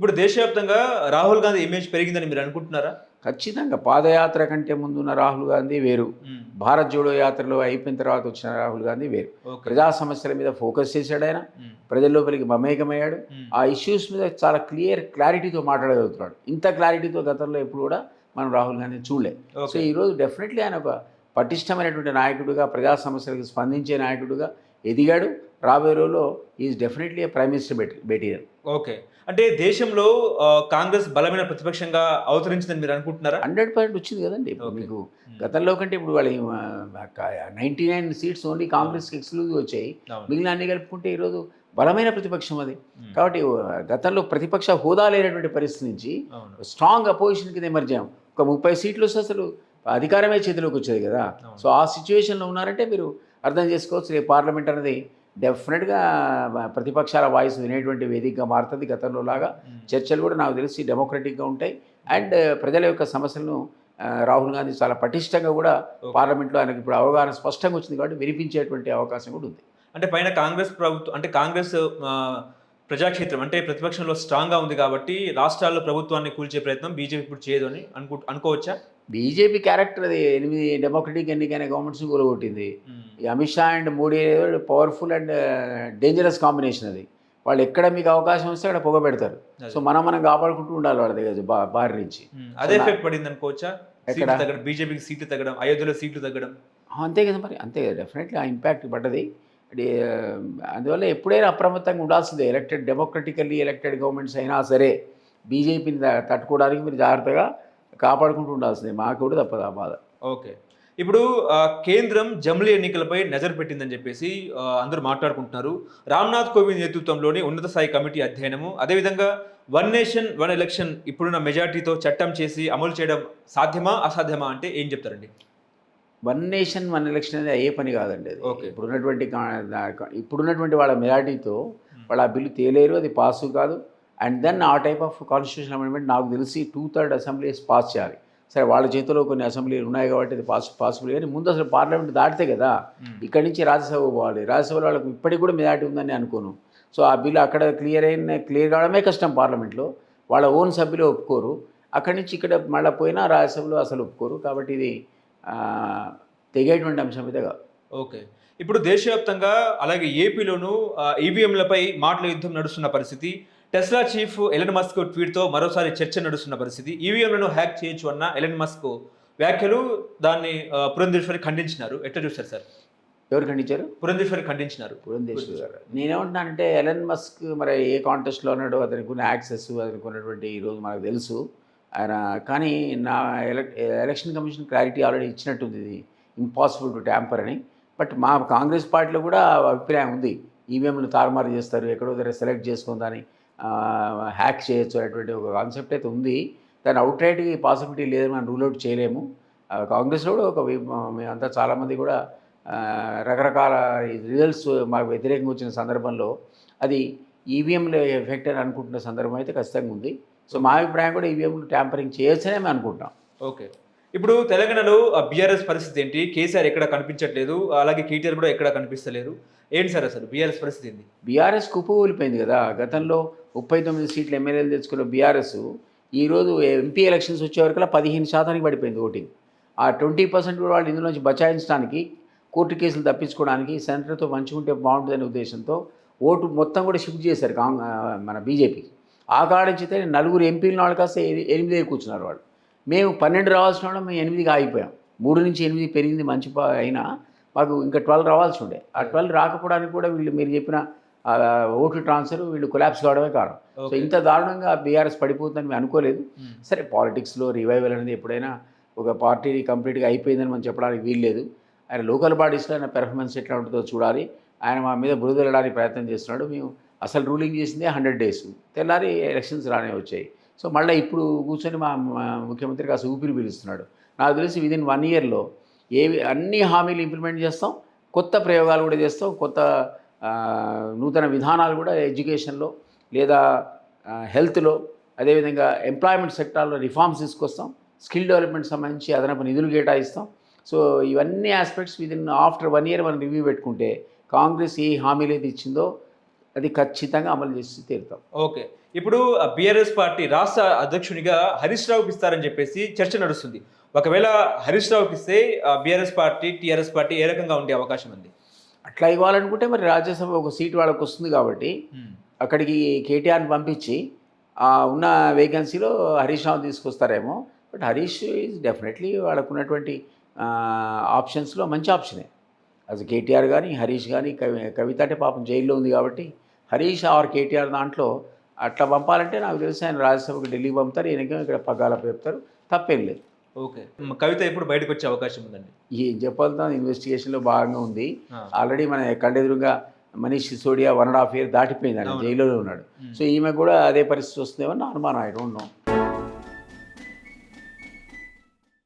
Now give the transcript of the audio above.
ఇప్పుడు దేశవ్యాప్తంగా రాహుల్ గాంధీ ఇమేజ్ పెరిగిందని మీరు అనుకుంటున్నారా? ఖచ్చితంగా. పాదయాత్ర కంటే ముందున్న రాహుల్ గాంధీ వేరు. భారత్ జోడో యాత్రలో అయిపోయిన తర్వాత వచ్చిన రాహుల్ గాంధీ వేరు. ప్రజా సమస్యల మీద ఫోకస్ చేశాడు ఆయన. ప్రజల లోపలికి మమేకమయ్యాడు. మ్మ్. ఆ ఇష్యూస్ మీద చాలా క్లియర్ క్లారిటీతో మాట్లాడగలుగుతున్నాడు. ఇంత క్లారిటీతో గతంలో ఎప్పుడు కూడా మనం రాహుల్ గాంధీ చూడలే. సో ఈరోజు డెఫినెట్లీ ఆయన ఒక పటిష్టమైనటువంటి నాయకుడిగా ప్రజా సమస్యలకు స్పందించే నాయకుడిగా ఎదిగాడు. రాబోయే రోజుల్లో is definitely prime minister material okay. అంటే దేశంలో కాంగ్రెస్ బలమైన ప్రతిపక్షంగా అవతరించిందని మీరు అనుకుంటున్నారా? హండ్రెడ్ పర్సెంట్ వచ్చింది కదండి. మీకు గతంలో కంటే ఇప్పుడు వాళ్ళ నైంటీ నైన్ సీట్స్ ఓన్లీ కాంగ్రెస్కి ఎక్స్క్లూజివ్ వచ్చాయి. మిగిలిన అన్ని కలుపుకుంటే ఈరోజు బలమైన ప్రతిపక్షం అది. కాబట్టి గతంలో ప్రతిపక్ష హోదా లేనటువంటి పరిస్థితి నుంచి స్ట్రాంగ్ అపోజిషన్ కింద ఎమర్జ్ అయ్యాం. ఒక ముప్పై సీట్లు వస్తే అసలు అధికారమే చేతిలోకి వచ్చేది కదా. సో ఆ సిచ్యువేషన్లో ఉన్నారంటే మీరు అర్థం చేసుకోవచ్చు రేపు పార్లమెంట్ అనేది డెఫినెట్గా ప్రతిపక్షాల వాయిస్ వినేటువంటి వేదికగా మారుతుంది గతంలో లాగా. చర్చలు కూడా నాకు తెలిసి డెమోక్రటిక్గా ఉంటాయి అండ్ ప్రజల యొక్క సమస్యలను రాహుల్ గాంధీ చాలా పటిష్టంగా కూడా. పార్లమెంట్లో ఆయనకు ఇప్పుడు అవగాహన స్పష్టంగా వచ్చింది కాబట్టి వినిపించేటువంటి అవకాశం కూడా ఉంది అంటే పైన కాంగ్రెస్ ప్రభుత్వం అంటే కాంగ్రెస్ ప్రజాక్షేత్రం అంటే ప్రతిపక్షంలో స్ట్రాంగ్గా ఉంది కాబట్టి రాష్ట్రాల్లో ప్రభుత్వాన్ని కూల్చే ప్రయత్నం బీజేపీ ఇప్పుడు చేయదు అని అనుకు అనుకోవచ్చా బీజేపీ క్యారెక్టర్ అది ఎనిమిది డెమోక్రటిక్ ఎన్నికైన గవర్నమెంట్స్ని కూలగొట్టింది. ఈ Amit Shah and Modi powerful and dangerous combination అది. వాళ్ళు ఎక్కడ మీకు అవకాశం వస్తే అక్కడ పొగ పెడతారు. సో మనం మనం కాపాడుకుంటూ ఉండాలి వాళ్ళ దగ్గర బారి నుంచి. అదే ఎఫెక్ట్ పడింది అనుకోవచ్చా ఎక్కడ? తగ్గడం బీజేపీకి సీట్లు తగ్గడం అయోధ్యలో సీట్లు తగ్గడం. అంతే కదా మరి అంతే కదా డెఫినెట్లీ ఆ ఇంపాక్ట్ పడ్డది. అందువల్ల ఎప్పుడైనా అప్రమత్తంగా ఉండాల్సిందే. ఎలక్టెడ్ డెమోక్రటికల్లీ ఎలక్టెడ్ గవర్నమెంట్స్ అయినా సరే బీజేపీని తట్టుకోవడానికి మీరు జాగ్రత్తగా కాపాడుకుంటూ ఉండాల్సిందే. మాకు కూడా తప్పదు ఆ బాధ. ఓకే. ఇప్పుడు కేంద్రం జమిలీ ఎన్నికలపై నజర్ పెట్టిందని చెప్పేసి అందరూ మాట్లాడుకుంటున్నారు. రామ్నాథ్ కోవింద్ నేతృత్వంలోని ఉన్నత స్థాయి కమిటీ అధ్యయనము అదేవిధంగా వన్ నేషన్ వన్ ఎలక్షన్ ఇప్పుడున్న మెజార్టీతో చట్టం చేసి అమలు చేయడం సాధ్యమా అసాధ్యమా అంటే ఏం చెప్తారండి? వన్ నేషన్ వన్ ఎలక్షన్ అనేది అయ్యే పని కాదండి అది. Okay. ఇప్పుడున్నటువంటి ఇప్పుడున్నటువంటి వాళ్ళ మెజార్టీతో వాళ్ళు ఆ బిల్లు తేలేరు అది పాస్ కాదు. అండ్ దెన్ ఆ టైప్ ఆఫ్ కాన్స్టిట్యూషన్ అమెండ్మెంట్ నాకు తెలిసి టూ థర్డ్ అసెంబ్లీస్ పాస్ చేయాలి. సరే వాళ్ళ చేతిలో కొన్ని అసెంబ్లీలు ఉన్నాయి కాబట్టి అది పాస్ పాసిబుల్. కానీ ముందు అసలు పార్లమెంట్ దాటితే కదా ఇక్కడి నుంచి రాజ్యసభ పోవాలి. రాజ్యసభలో వాళ్ళకి ఇప్పటికి కూడా మెజార్టీ ఉందని అనుకోను. సో ఆ బిల్లు అక్కడ క్లియర్ అయిన క్లియర్ కావడమే కష్టం పార్లమెంట్లో. వాళ్ళ ఓన్ సభ్యులు ఒప్పుకోరు. అక్కడి నుంచి ఇక్కడ మళ్ళీ పోయినా రాజ్యసభలో అసలు ఒప్పుకోరు. కాబట్టి ఇది తెగేటువంటి అంశం కాదు. ఓకే. ఇప్పుడు దేశవ్యాప్తంగా అలాగే ఏపీలోనూ ఈవీఎంలపై మాటల యుద్ధం నడుస్తున్న పరిస్థితి. టెస్లా చీఫ్ ఎలన్ మస్క్ ట్వీట్తో మరోసారి చర్చ నడుస్తున్న పరిస్థితి. ఈవీఎంలను హ్యాక్ చేయొచ్చు అన్న ఎలన్ మస్క్ వ్యాఖ్యలు దాన్ని పురంధేశ్వరి ఖండించినారు. ఎట్లా చూస్తారు సార్? ఎవరు ఖండించారు? పురంధేశ్వరి ఖండించినారు. పురంధేశ్వరి గారు. నేనేమంటున్నానంటే ఎలన్ మస్క్ మరి ఏ కాంటెస్ట్లో ఉన్నాడో అతనికి ఉన్న యాక్సెస్ అతనికి ఉన్నటువంటి ఈరోజు మనకు తెలుసు. ఆయన కానీ నా ఎలక్ ఎలక్షన్ కమిషన్ క్లారిటీ ఆల్రెడీ ఇచ్చినట్టుంది ఇది. ఇంపాసిబుల్ టు ట్యాంపర్ అని. బట్ మా కాంగ్రెస్ పార్టీలో కూడా అభిప్రాయం ఉంది. ఈవీఎంలు తారుమారు చేస్తారు ఎక్కడో దగ్గర సెలెక్ట్ చేసుకుందని హ్యాక్ చేయొచ్చు అనేటువంటి ఒక కాన్సెప్ట్ అయితే ఉంది. దాని అవుట్ రైట్గా ఈ పాసిబిలిటీ లేదని మనం రూల్ అవుట్ చేయలేము. కాంగ్రెస్లో కూడా ఒక మేమంతా చాలామంది కూడా రకరకాల రిజల్ట్స్ మాకు వ్యతిరేకంగా వచ్చిన సందర్భంలో అది ఈవీఎంలో ఎఫెక్ట్ అని అనుకుంటున్న సందర్భం అయితే ఖచ్చితంగా ఉంది. సో మా అభిప్రాయం కూడా ఈవీఎంలు ట్యాంపరింగ్ చేయొచ్చనే మేము అనుకుంటాం ఓకే. ఇప్పుడు తెలంగాణలో బీఆర్ఎస్ పరిస్థితి ఏంటి? కేసీఆర్ ఎక్కడ కనిపించట్లేదు. అలాగే కేటీఆర్ కూడా ఎక్కడ కనిపిస్తలేరు ఏంటి సార్ అసలు బీఆర్ఎస్ పరిస్థితి ఏంటి బీఆర్ఎస్ కుప్పకూలిపోయింది కదా. గతంలో ముప్పై తొమ్మిది సీట్లు ఎమ్మెల్యేలు తెచ్చుకున్న బీఆర్ఎస్ ఈరోజు ఎంపీ ఎలక్షన్స్ వచ్చేవరకల్లా పదిహేను శాతానికి పడిపోయింది ఓటింగ్. ఆ ట్వంటీ పర్సెంట్ కూడా వాళ్ళు ఇందులోంచి బచాయించడానికి కోర్టు కేసులు తప్పించుకోవడానికి సెంటర్తో పంచుకుంటే బాగుంటుందనే ఉద్దేశంతో ఓటు మొత్తం కూడా షిఫ్ట్ చేశారు మన బీజేపీ. ఆ కాడించితే నలుగురు ఎంపీల వాళ్ళు కాస్త ఎనిమిది ఎనిమిదే కూర్చున్నారు వాళ్ళు. మేము పన్నెండు రావాల్సిన వాళ్ళు మేము ఎనిమిదికి ఆగిపోయాం. మూడు నుంచి ఎనిమిది పెరిగింది మంచి అయినా మాకు ఇంకా ట్వెల్వ్ రావాల్సి ఉండే. ఆ ట్వెల్వ్ రాకపోవడానికి కూడా వీళ్ళు మీరు చెప్పిన ఆ, ఓటు ట్రాన్స్ఫర్ వీళ్ళు కొలాప్స్ కావడమే కారణం. సో. ఇంత దారుణంగా బీఆర్ఎస్ పడిపోతుందని మేము అనుకోలేదు. సరే పాలిటిక్స్లో రివైవల్ అనేది ఎప్పుడైనా ఒక పార్టీ కంప్లీట్గా అయిపోయిందని మనం చెప్పడానికి వీల్లేదు. ఆయన లోకల్ బాడీస్లో ఆయన పెర్ఫార్మెన్స్ ఎట్లా ఉంటుందో చూడాలి. ఆయన మా మీద బురదలడానికి ప్రయత్నం చేస్తున్నాడు. మేము అసలు రూలింగ్ చేసిందే హండ్రెడ్ డేస్. తెల్లారి ఎలక్షన్స్ రానే వచ్చాయి. సో మళ్ళీ ఇప్పుడు కూర్చొని మా ముఖ్యమంత్రి కాస్త ఊపిరి పీలుస్తున్నాడు. నాకు తెలిసి విదిన్ వన్ ఇయర్లో ఏవి అన్ని హామీలు ఇంప్లిమెంట్ చేస్తాం కొత్త ప్రయోగాలు కూడా చేస్తాం కొత్త నూతన విధానాలు కూడా ఎడ్యుకేషన్లో లేదా హెల్త్లో అదేవిధంగా ఎంప్లాయ్మెంట్ సెక్టార్లో రిఫార్మ్స్ తీసుకొస్తాం. స్కిల్ డెవలప్మెంట్ సంబంధించి అదనపు నిధులు కేటాయిస్తాం. సో ఇవన్నీ aspects within after one year మనం రివ్యూ పెట్టుకుంటే కాంగ్రెస్ ఏ హామీలు అయితే ఇచ్చిందో అది ఖచ్చితంగా అమలు చేసి తీరుతాం. ఓకే. ఇప్పుడు బీఆర్ఎస్ పార్టీ రాష్ట్ర అధ్యక్షునిగా హరీష్ రావుకి ఇస్తారని చెప్పేసి చర్చ నడుస్తుంది. ఒకవేళ హరీష్ రావుకి ఇస్తే బీఆర్ఎస్ పార్టీ టీఆర్ఎస్ పార్టీ ఏ రకంగా ఉండే అవకాశం ఉంది? అట్లా ఇవ్వాలనుకుంటే మరి రాజ్యసభ ఒక సీట్ వాళ్ళకి వస్తుంది కాబట్టి అక్కడికి కేటీఆర్ని పంపించి ఆ ఉన్న వేకెన్సీలో హరీష్ రావు తీసుకొస్తారేమో. బట్ హరీష్ ఈజ్ డెఫినెట్లీ వాళ్ళకు ఉన్నటువంటి ఆప్షన్స్లో మంచి ఆప్షనే. అది కేటీఆర్ కానీ హరీష్ కానీ కవి కవిత అంటే పాపం జైల్లో ఉంది కాబట్టి హరీష్ ఆర్ కేటీఆర్ దాంట్లో అట్లా పంపాలంటే నాకు తెలిసి ఆయన రాజ్యసభకు ఢిల్లీ పంపుతారు ఈయనకేమో ఇక్కడ పగ్గాల చెప్తారు తప్పేం లేదు. ఓకే కవిత ఎప్పుడు బయటకు వచ్చే అవకాశం ఉందండి ఏం చెప్పాలి ఇన్వెస్టిగేషన్లో భాగంగా ఉంది. ఆల్రెడీ మన కళ్ళెదురుగా Manish Sisodia one and half year దాటిపోయింది ఆయన అవును. జైల్లోనే ఉన్నాడు. సో ఈమె కూడా అదే పరిస్థితి వస్తుందేమో అనుమానం ఐ డోంట్ నో